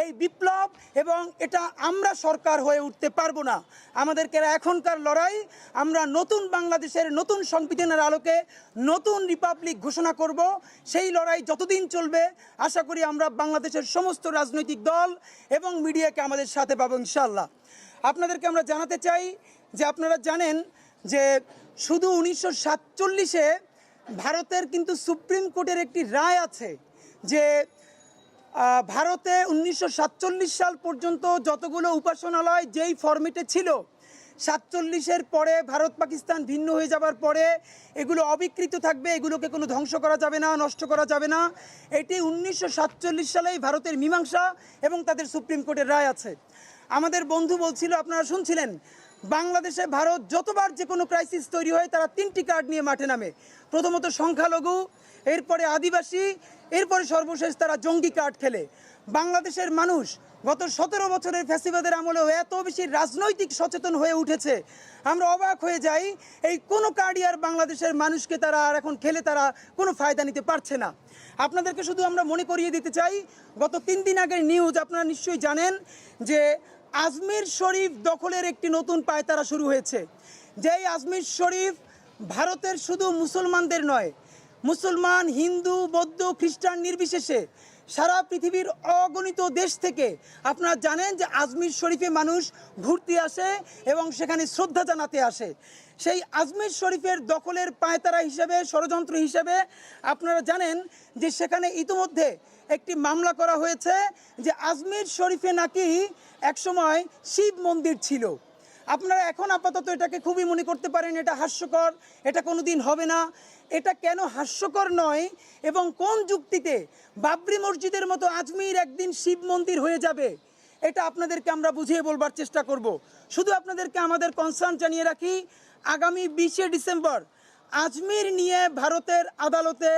এই বিপ্লব এবং এটা আমরা সরকার হয়ে উঠতে পারব না। আমাদেরকে এখনকার লড়াই, আমরা নতুন বাংলাদেশের নতুন সংবিধানের আলোকে নতুন রিপাবলিক ঘোষণা করব। সেই লড়াই যতদিন চলবে, আশা করি আমরা বাংলাদেশের সমস্ত রাজনৈতিক দল এবং মিডিয়াকে আমাদের সাথে পাবো ইনশাল্লাহ আপনাদেরকে আমরা জানাতে চাই যে আপনারা জানেন যে শুধু উনিশশো সাতচল্লিশে ভারতের কিন্তু সুপ্রিম কোর্টের একটি রায় আছে যে ভারতে উনিশশো সাতচল্লিশ সাল পর্যন্ত যতগুলো উপাসনালয় যেই ফরম্যাটে ছিল, সাতচল্লিশের পরে ভারত পাকিস্তান ভিন্ন হয়ে যাবার পরে এগুলো অবিকৃত থাকবে, এগুলোকে কোনো ধ্বংস করা যাবে না, নষ্ট করা যাবে না। এটি উনিশশো সাতচল্লিশ সালেই ভারতের মীমাংসা এবং তাদের সুপ্রিম কোর্টের রায় আছে। আমাদের বন্ধু বলছিল, আপনারা শুনছিলেন বাংলাদেশে ভারত যতবার যে কোনো ক্রাইসিস তৈরি হয়, তারা তিনটি কার্ড নিয়ে মাঠে নামে। প্রথমত সংখ্যালঘু, এরপরে আদিবাসী, এরপরে সর্বশেষ তারা জঙ্গি কার্ড খেলে। বাংলাদেশের মানুষ গত সতেরো বছরের ফ্যাসিবাদের আমলেও এত বেশি রাজনৈতিক সচেতন হয়ে উঠেছে। আমরা অবাক হয়ে যাই, এই কোনো কার্ডই আর বাংলাদেশের মানুষকে তারা আর এখন খেলে তারা কোনো ফায়দা নিতে পারছে না। আপনাদেরকে শুধু আমরা মনে করিয়ে দিতে চাই, গত তিন দিন আগের নিউজ আপনারা নিশ্চয়ই জানেন যে আজমির শরীফ দখলের একটি নতুন পায়তারা শুরু হয়েছে। যেই আজমির শরীফ ভারতের শুধু মুসলমানদের নয়, মুসলমান, হিন্দু, বৌদ্ধ, খ্রিস্টান নির্বিশেষে সারা পৃথিবীর অগণিত দেশ থেকে আপনারা জানেন যে আজমির শরীফে মানুষ ঘুরতে আসে এবং সেখানে শ্রদ্ধা জানাতে আসে। সেই আজমির শরীফের দখলের পায়তারা হিসেবে, ষড়যন্ত্র হিসেবে আপনারা জানেন যে সেখানে ইতিমধ্যে একটি মামলা করা হয়েছে যে আজমির শরীফে নাকি একসময় শিব মন্দির ছিল। আপনারা এখন আপাতত এটাকে খুবই মনে করতে পারেন এটা হাস্যকর, এটা কোনো দিন হবে না। এটা কেন হাস্যকর নয় এবং কোন যুক্তিতে বাবরি মসজিদের মতো আজমির একদিন শিব মন্দির হয়ে যাবে, এটা আপনাদেরকে আমরা বুঝিয়ে বলবার চেষ্টা করব। শুধু আপনাদেরকে আমাদের কনসার্ন জানিয়ে রাখি, আগামী বিশে ডিসেম্বর আজমির নিয়ে ভারতের আদালতে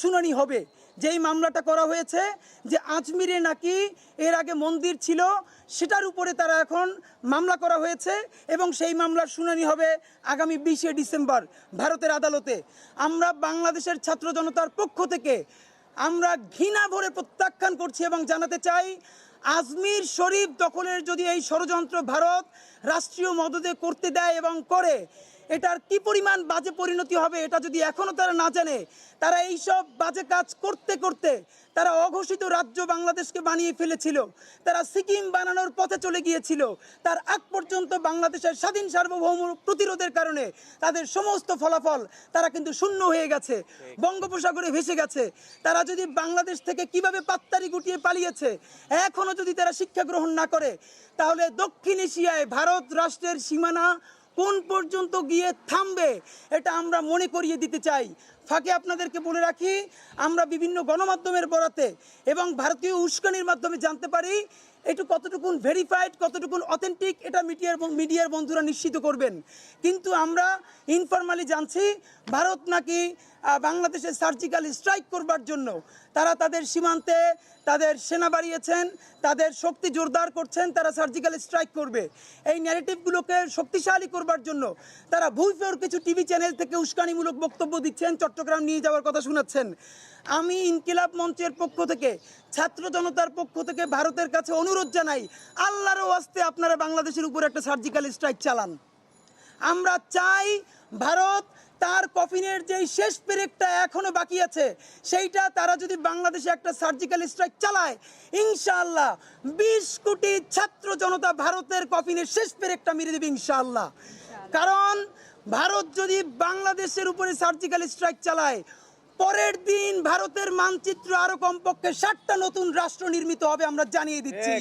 শুনানি হবে। যেই মামলাটা করা হয়েছে যে আজমিরে নাকি এর আগে মন্দির ছিল, সেটার উপরে তারা এখন মামলা করা হয়েছে এবং সেই মামলার শুনানি হবে আগামী বিশে ডিসেম্বর ভারতের আদালতে। আমরা বাংলাদেশের ছাত্র জনতার পক্ষ থেকে আমরা ঘৃণা ভরে প্রত্যাখ্যান করছি এবং জানাতে চাই, আজমির শরীফ দখলের যদি এই ষড়যন্ত্র ভারত রাষ্ট্রীয় মদদে করতে দেয় এবং করে এটার কি পরিমাণ বাজে পরিণতি হবে এটা যদি এখনও তারা না জানে, তারা এই সব বাজে কাজ করতে করতে তারা অঘোষিত রাজ্য বাংলাদেশকে বানিয়ে ফেলেছিল। তারা সিকিম বানানোর পথে চলে গিয়েছিল। তার আগ পর্যন্ত বাংলাদেশের স্বাধীন সার্বভৌম প্রতিরোধের কারণে তাদের সমস্ত ফলাফল তারা কিন্তু শূন্য হয়ে গেছে, বঙ্গোপসাগরে ভেসে গেছে। তারা যদি বাংলাদেশ থেকে কীভাবে পাত্তারি গুটিয়ে পালিয়েছে এখনও যদি তারা শিক্ষা গ্রহণ না করে, তাহলে দক্ষিণ এশিয়ায় ভারত রাষ্ট্রের সীমানা কোন পর্যন্ত গিয়ে থামবে, এটা আমরা মনে করিয়ে দিতে চাই। ফাঁকে আপনাদেরকে বলে রাখি, আমরা বিভিন্ন গণমাধ্যমের বরাতে এবং ভারতীয় উস্কানির মাধ্যমে জানতে পারি একটু কতটুকুন ভেরিফাইড কতটুকুন অথেন্টিক এটা মিডিয়ার মিডিয়ার বন্ধুরা নিশ্চিত করবেন। কিন্তু আমরা ইনফরমালি জানছি, ভারত নাকি বাংলাদেশে সার্জিক্যাল স্ট্রাইক করবার জন্য। তারা তাদের সীমান্তে তাদের সেনা বাড়িয়েছেন, তাদের শক্তি জোরদার করছেন, তারা সার্জিক্যাল স্ট্রাইক করবে। এই ন্যারেটিভগুলোকে শক্তিশালী করবার জন্য তারা ভুইফোর কিছু টিভি চ্যানেল থেকে উস্কানিমূলক বক্তব্য দিচ্ছেন, চট্টগ্রাম নিয়ে যাওয়ার কথা শোনাচ্ছেন। আমি ইনকিলাব মঞ্চের পক্ষ থেকে, ছাত্র জনতার পক্ষ থেকে ভারতের কাছে অনুরোধ জানাই আল্লাহরও আস্তে আপনারা বাংলাদেশের উপর একটা সার্জিক্যাল স্ট্রাইক চালান। আমরা চাই ভারত তার কফিনের যেই শেষ পেরেকটা এখনও বাকি আছে, সেইটা তারা যদি বাংলাদেশে একটা সার্জিক্যাল স্ট্রাইক চালায়, ইনশাআল্লাহ বিশ কোটি ছাত্র জনতা ভারতের কফিনের শেষ পেরেকটা মেরে দেবে ইনশাআল্লাহ। কারণ ভারত যদি বাংলাদেশের উপরে সার্জিক্যাল স্ট্রাইক চালায় পরের দিন ভারতের মানচিত্র আরও কমপক্ষে ষাটটা নতুন রাষ্ট্র নির্মিত হবে আমরা জানিয়ে দিচ্ছি।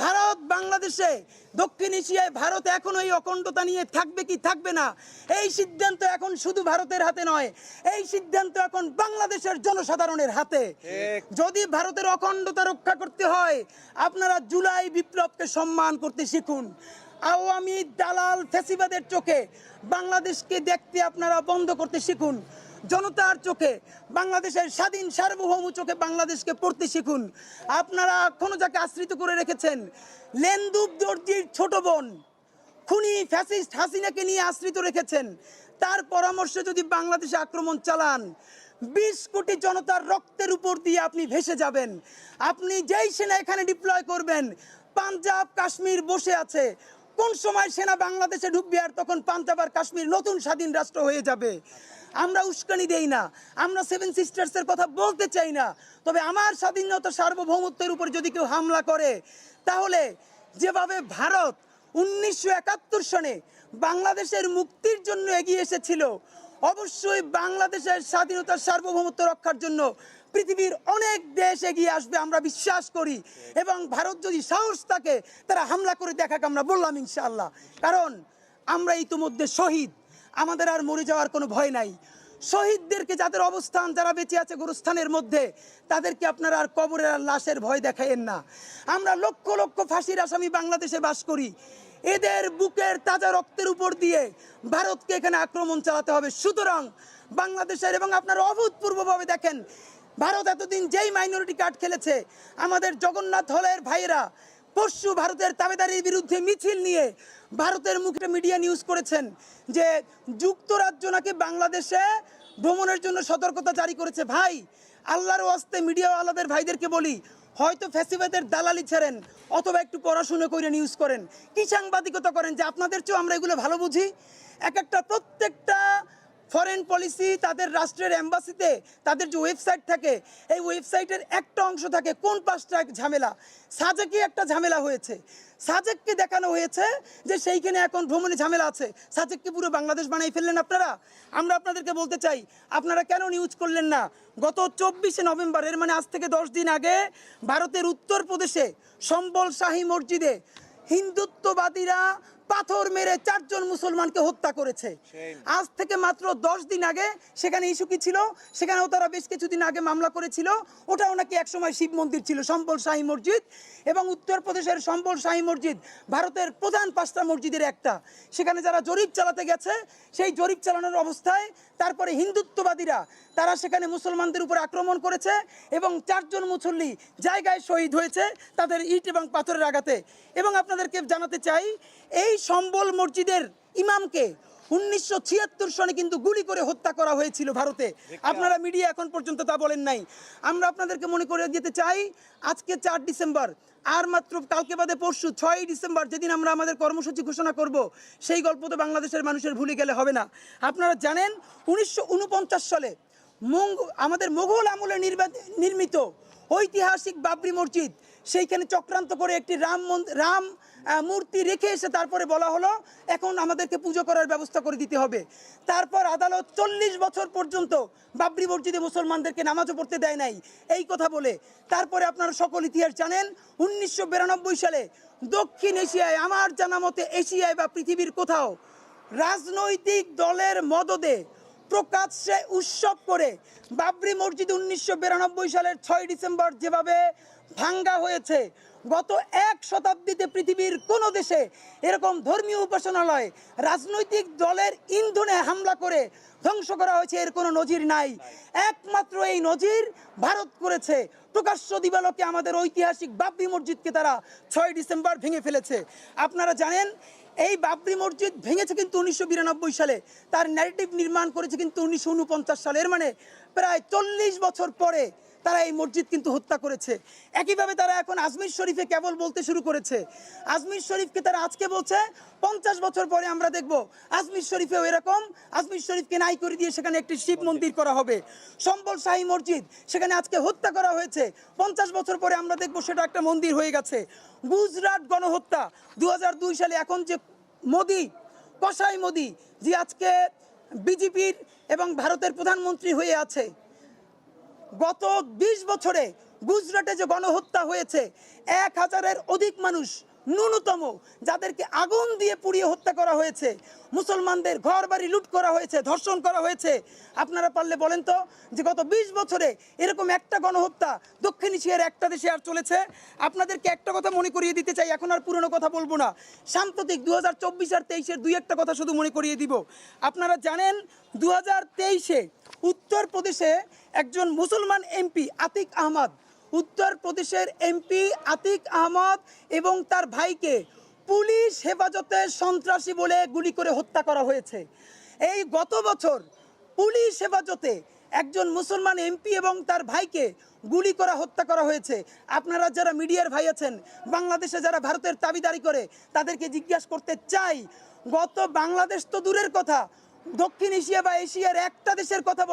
ভারত বাংলাদেশে দক্ষিণ এশিয়ায় ভারত এখন এই অখণ্ডতা নিয়ে থাকবে কি থাকবে না? এই সিদ্ধান্ত এখন শুধু ভারতের হাতে নয় এই সিদ্ধান্ত এখন বাংলাদেশের জনসাধারণের হাতে। যদি ভারতের অখণ্ডতা রক্ষা করতে হয় আপনারা জুলাই বিপ্লবকে সম্মান করতে শিখুন। আওয়ামী দালাল ফেসিবাদের চোখে বাংলাদেশকে দেখতে আপনারা বন্ধ করতে শিখুন। জনতার চোখে, বাংলাদেশের স্বাধীন সার্বভৌম চোখে বাংলাদেশকে পড়তে শিখুন। আপনারা কোনো যাকে আশ্রিত করে রেখেছেন লেন্দুব দর্জির ছোট বোন, খুনি ফ্যাসিস্ট হাসিনাকে নিয়ে আশ্রিত রেখেছেন, তার পরামর্শে যদি বাংলাদেশে আক্রমণ চালান, বিশ কোটি জনতার রক্তের উপর দিয়ে আপনি ভেসে যাবেন। আপনি যেই সেনা এখানে ডিপ্লয় করবেন, পাঞ্জাব, কাশ্মীর বসে আছে। কোন সময় সেনা বাংলাদেশে ঢুকবে আর তখন পাঞ্জাব আর কাশ্মীর নতুন স্বাধীন রাষ্ট্র হয়ে যাবে? আমরা উস্কানি দেই না। আমরা সেভেন সিস্টার্সের কথা বলতে চাই না। তবে আমার স্বাধীনতা সার্বভৌমত্বের উপর যদি কেউ হামলা করে, তাহলে যেভাবে ভারত উনিশশো একাত্তর সনে বাংলাদেশের মুক্তির জন্য এগিয়ে এসেছিল, অবশ্যই বাংলাদেশের স্বাধীনতার সার্বভৌমত্ব রক্ষার জন্য পৃথিবীর অনেক দেশ এগিয়ে আসবে, আমরা বিশ্বাস করি। এবং ভারত যদি সাহস থাকে, তারা হামলা করে দেখাকে, আমরা বললাম ইনশাআল্লাহ। কারণ আমরা ইতিমধ্যে শহীদ, আমাদের আর মরে যাওয়ার কোনো ভয় নাই। শহীদদেরকে যাদের অবস্থান, যারা বেঁচে আছে গুরুস্থানের মধ্যে, তাদেরকে আপনারা আর কবরের আর লাশের ভয় দেখাইয়েন না। আমরা লক্ষ লক্ষ ফাঁসির আসামি বাংলাদেশে বাস করি। এদের বুকের তাজা রক্তের উপর দিয়ে ভারতকে এখানে আক্রমণ চালাতে হবে। সুতরাং বাংলাদেশের এবং আপনারা অভূতপূর্বভাবে দেখেন ভারত এতদিন যেই মাইনরিটি কার্ড খেলেছে, আমাদের জগন্নাথ হলের ভাইয়েরা পরশু ভারতের তাবেদারির বিরুদ্ধে মিছিল নিয়ে ভারতের মুখে মিডিয়া নিউজ করেছেন যে যুক্তরাজ্য নাকি বাংলাদেশে ভ্রমণের জন্য সতর্কতা জারি করেছে। ভাই, আল্লাহর ওয়াস্তে মিডিয়াওয়ালাদের ভাইদেরকে বলি, হয়তো ফ্যাসিবাদের দালালি ছেড়েন, অথবা একটু পড়াশুনো করে নিউজ করেন। কি সাংবাদিকতা করেন যে আপনাদের চেয়েও আমরা এগুলো ভালো বুঝি? এক একটা প্রত্যেকটা ফরেন পলিসি তাদের রাষ্ট্রের অ্যাম্বাসিতে তাদের যে ওয়েবসাইট থাকে, এই ওয়েবসাইটের একটা অংশ থাকে, কোন পাশটা এক ঝামেলা? সাজেকে একটা ঝামেলা হয়েছে। সাজেককে দেখানো হয়েছে যে সেইখানে এখন ভ্রমণে ঝামেলা আছে। সাজেককে পুরো বাংলাদেশ বানাই ফেললেন আপনারা? আমরা আপনাদেরকে বলতে চাই, আপনারা কেন নিউজ করলেন না? গত চব্বিশে নভেম্বর এর মানে আজ থেকে দশ দিন আগে, ভারতের উত্তরপ্রদেশে সম্বল শাহী মসজিদে হিন্দুত্ববাদীরা পাথর মেরে চারজন মুসলমানকে হত্যা করেছে। আজ থেকে মাত্র দশ দিন আগে সেখানে ইস্যু কি ছিল? সেখানেও তারা বেশ কিছুদিন আগে মামলা করেছিল। ওটাও নাকি একসময় শিব মন্দির ছিল সম্বল শাহী মসজিদ এবং উত্তরপ্রদেশের সম্বল শাহী মসজিদ ভারতের প্রধান পাঁচটা মসজিদের একটা। সেখানে যারা জরিপ চালাতে গেছে সেই জরিপ চালানোর অবস্থায় তারপরে হিন্দুত্ববাদীরা তারা সেখানে মুসলমানদের উপর আক্রমণ করেছে এবং চারজন মুসল্লি জায়গায় শহীদ হয়েছে তাদের ইট এবং পাথরের আঘাতে। এবং আপনাদেরকে জানাতে চাই এই সম্বল মসজিদের ইমামকে উনিশশো ছিয়াত্তর সনে কিন্তু গুলি করে হত্যা করা হয়েছিল ভারতে। আপনারা মিডিয়া এখন পর্যন্ত তা বলেন নাই। আমরা আপনাদেরকে মনে করে দিতে চাই আজকে চার ডিসেম্বর আর মাত্র কালকে বাদে পরশু ছয়ই ডিসেম্বর যেদিন আমরা আমাদের কর্মসূচি ঘোষণা করব সেই গল্প তো বাংলাদেশের মানুষের ভুলে গেলে হবে না। আপনারা জানেন উনিশশো উনপঞ্চাশ সালে মঙ্গ আমাদের মোঘল আমলে নির্মিত ঐতিহাসিক বাবরি মসজিদ সেইখানে চক্রান্ত করে একটি রাম রাম মূর্তি রেখে এসে তারপরে বলা হলো, এখন আমাদেরকে পুজো করার ব্যবস্থা করে দিতে হবে। তারপর আদালত চল্লিশ বছর পর্যন্ত বাবরি মসজিদে মুসলমানদেরকে নামাজও পড়তে দেয় নাই। এই কথা বলে, তারপরে আপনারা সকল ইতিহাস জানেন, উনিশশো বিরানব্বই সালে দক্ষিণ এশিয়ায়, আমার জানা মতে এশিয়ায় বা পৃথিবীর কোথাও রাজনৈতিক দলের মদদে প্রকাশ্যে উৎসব করে বাবরি মসজিদ উনিশশো বিরানব্বই সালের ছয় ডিসেম্বর যেভাবে ভাঙ্গা হয়েছে। গত এক শতাব্দীতে পৃথিবীর কোনো দেশে এরকম ধর্মীয় উপাসনালয়, রাজনৈতিক দলের ইন্ধনে হামলা করে ধ্বংস করা হয়েছে এর কোনো নজির নাই। একমাত্র এই নজির ভারত করেছে। প্রকাশ্য দিবালোকে আমাদের ঐতিহাসিক বাবরি মসজিদকে তারা ছয় ডিসেম্বর ভেঙে ফেলেছে। আপনারা জানেন, এই বাবরি মসজিদ ভেঙেছে কিন্তু উনিশশো বিরানব্বই সালে। তার ন্যারেটিভ নির্মাণ করেছে কিন্তু উনিশশো উনপঞ্চাশ সালে এর মানে প্রায় চল্লিশ বছর পরে। তারা এই মসজিদ কিন্তু হত্যা করেছে। একইভাবে তারা এখন আজমির শরীফে কেবল বলতে শুরু করেছে। আজমির শরীফকে তারা আজকে বলছে পঞ্চাশ বছর পরে আমরা দেখব আজমির শরীফেও এরকম। আজমির শরীফকে নাই করে দিয়ে সেখানে একটি শিব মন্দির করা হবে। সম্বল শাহী মসজিদ সেখানে আজকে হত্যা করা হয়েছে। পঞ্চাশ বছর পরে আমরা দেখব সেটা একটা মন্দির হয়ে গেছে। গুজরাট গণহত্যা দু হাজার দুই সালে এখন যে মোদি কসাই মোদি যে আজকে বিজেপির এবং ভারতের প্রধানমন্ত্রী হয়ে আছে গত ২০ বছরে গুজরাটে যে গণহত্যা হয়েছে এক হাজারের অধিক মানুষ ন্যূনতম, যাদেরকে আগুন দিয়ে পুড়িয়ে হত্যা করা হয়েছে, মুসলমানদের ঘর বাড়ি লুট করা হয়েছে, ধর্ষণ করা হয়েছে। আপনারা পারলে বলেন তো যে গত ২০ বছরে এরকম একটা গণহত্যা দক্ষিণ এশিয়ার একটা দেশে আর চলেছে। আপনাদেরকে একটা কথা মনে করিয়ে দিতে চাই, এখন আর পুরনো কথা বলব না। সাম্প্রতিক দু হাজার চব্বিশ আর তেইশের দুই একটা কথা শুধু মনে করিয়ে দিব। আপনারা জানেন দু হাজার তেইশে উত্তরপ্রদেশে একজন মুসলমান এমপি আতিক আহমদ উত্তরপ্রদেশের এমপি আতিক আহমদ এবং তার ভাইকে পুলিশ হেফাজতে সন্ত্রাসী বলে গুলি করে হত্যা করা হয়েছে। এই গত বছর পুলিশ হেফাজতে একজন মুসলমান এমপি এবং তার ভাইকে গুলি করা হত্যা করা হয়েছে। আপনারা যারা মিডিয়ার ভাই আছেন, বাংলাদেশে যারা ভারতের দাবিদারি করে, তাদেরকে জিজ্ঞাসা করতে চাই, গত বাংলাদেশ তো দূরের কথা, দক্ষিণ এশিয়া বা এশিয়ার একটা দেশের কথা